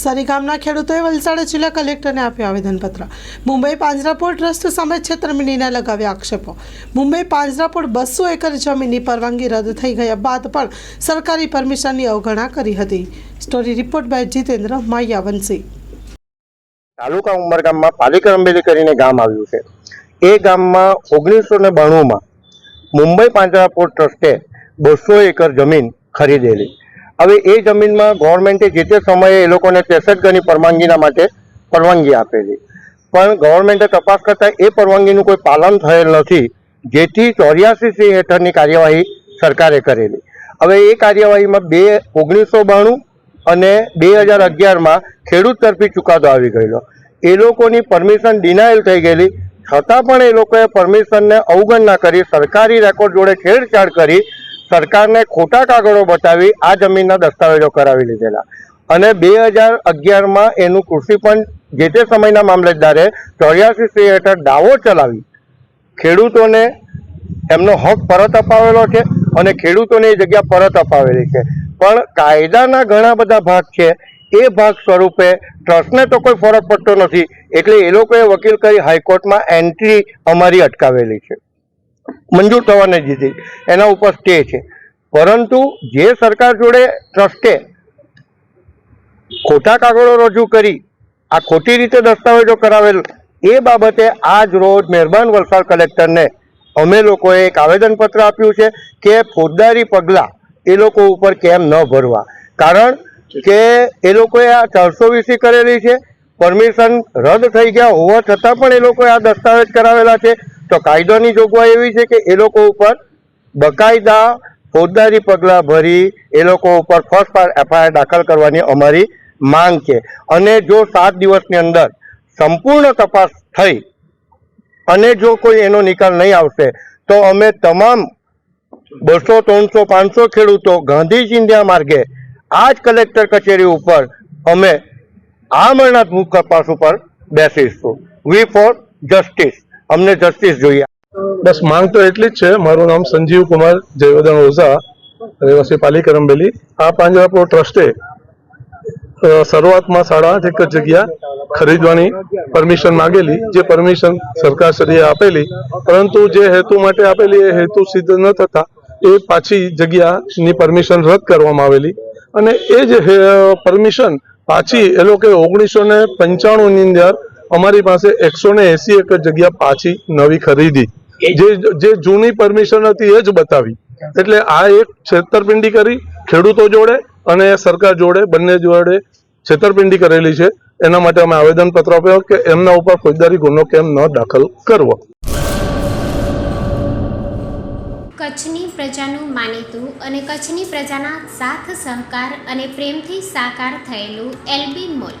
સરી ગામના ખેડૂતોએ વલસાડ જિલ્લા કલેક્ટરને આપ્યું આવેદનપત્ર. મુંબઈ પાંજરાપોળ ટ્રસ્ટ સામે છેતરમિંડીના લગાવ્યા આક્ષેપો. મુંબઈ પાંજરાપોળ બસો એકર જમીનની પરવાનગી રદ થઈ ગયા બાદ પણ સરકારી પરમિશનની અવગણના કરી હતી. Story report by Jitendra Mayavanshi taluka ઉમરગામમાં પાલિકા અંબેલી કરીને ગામ આવ્યું છે. એ ગામમાં ઓગણીસો ને બાણુંમાં મુંબઈ પાંજરાપોળ ટ્રસ્ટે બસો એકર જમીન ખરીદેલી. હવે એ જમીનમાં ગવર્મેન્ટે જે તે સમયે એ લોકોને ત્રેસઠ ગણી પરવાનગીના માટે પરવાનગી આપેલી. પણ ગવર્મેન્ટે તપાસ કરતાં એ પરવાનગીનું કોઈ પાલન થયેલ નથી, જેથી ચોર્યાસી સી હેઠળની કાર્યવાહી સરકારે કરેલી. હવે એ કાર્યવાહીમાં બે ઓગણીસો બાણું અને બે હજાર અગિયારમાં ખેડૂત તરફી ચુકાદો આવી ગયેલો. એ લોકોની પરમિશન ડિનાયલ થઈ ગયેલી. છતાં પણ એ લોકોએ પરમિશનને અવગણના કરી, સરકારી રેકોર્ડ જોડે છેડછાડ કરી સરકારને ખોટા કાગળો બતાવી આ જમીનના દસ્તાવેજો કરાવી લીધેલા. અને બે હજાર અગિયારમાં એનું કૃષિ પણ જે તે સમયના મામલતદારે ચોર્યાસી સી હેઠળ દાવો ચલાવી. ખેડૂતોને એમનો હક પરત અપાવેલો છે અને ખેડૂતોને એ જગ્યા પરત અપાવેલી છે. પણ કાયદાના ઘણા બધા ભાગ છે. એ ભાગ સ્વરૂપે ટ્રસ્ટને તો કોઈ ફરક પડતો નથી. એટલે એ લોકોએ વકીલ કરી હાઈકોર્ટમાં એન્ટ્રી અમારી અટકાવેલી છે. મંજૂર થવાને દીધી એના ઉપર સ્ટે છે. પરંતુ જે સરકાર જોડે ટ્રસ્ટે ખોટા કાગળો રજૂ કરી, આ ખોટી રીતે દસ્તાવેજો કરાવેલ, એ બાબતે આજ રોજ મહેરબાન વલસાડ કલેક્ટરને અમે લોકોએ એક આવેદનપત્ર આપ્યું છે કે ફોજદારી પગલાં એ લોકો ઉપર કેમ ન ભરવા. કારણ કે એ લોકોએ આ ચારસો વીસી કરેલી છે, પરમિશન રદ થઈ ગયા હોવા છતાં પણ એ લોકોએ આ દસ્તાવેજ કરાવેલા છે. તો કાયદોની જોગવાઈ એવી છે કે એ લોકો ઉપર બકાયદા ફોજદારી પગલાં ભરી એ લોકો ઉપર ફર્સ્ટ એફઆઈઆર દાખલ કરવાની અમારી માંગ છે. અને જો સાત દિવસની અંદર સંપૂર્ણ તપાસ થઈ અને જો કોઈ એનો નિકાલ નહીં આવશે, તો અમે તમામ બસો, ત્રણસો, પાંચસો ખેડૂતો ગાંધી માર્ગે આ જ કલેક્ટર કચેરી ઉપર અમે આમરણાત્મક તપાસ ઉપર બેસીશું. વી ફોર જસ્ટિસ અમને જસ્ટિસ જોઈએ. બસ, માંગ તો એટલી જ છે. મારું નામ સંજીવ કુમાર જયવર્ધન ઓઝા, રહેવાસી પાલિકા રંબેલી આ પાંજરાપોળ ટ્રસ્ટે શરૂઆતમાં સાડા આઠ એકર જગ્યા ખરીદવાની પરમિશન માંગેલી, જે પરમિશન સરકારશ્રીએ આપેલી. પરંતુ જે હેતુ માટે આપેલી, એ હેતુ સિદ્ધ ન થતા એ પાછી જગ્યાની પરમિશન રદ કરવામાં આવેલી. અને એ જ પરમિશન પાછી, એ લોકોએ ઓગણીસો ને પંચાણુંની અંદર અમારી પાસે એકસો ને એસી એક જગ્યા પાછી નવી ખરીદી. જે જે જૂની પરમિશન હતી એ જ બતાવી. એટલે આ એક છેતરપિંડી કરી ખેડૂતો જોડે અને સરકાર જોડે બંને જોડે છેતરપિંડી કરેલી છે. એના માટે અમે આવેદન પત્ર આપ્યો કે એમના ઉપર ફોજદારી ગુનો કેમ ન દાખલ કરવો. કચ્છની પ્રજાનું માનીતું અને કચ્છની પ્રજાના સાથ સહકાર અને પ્રેમથી સાકાર થયેલું એલબી મોલ.